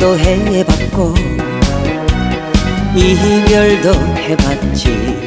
사랑도 해봤고 이별도 해봤지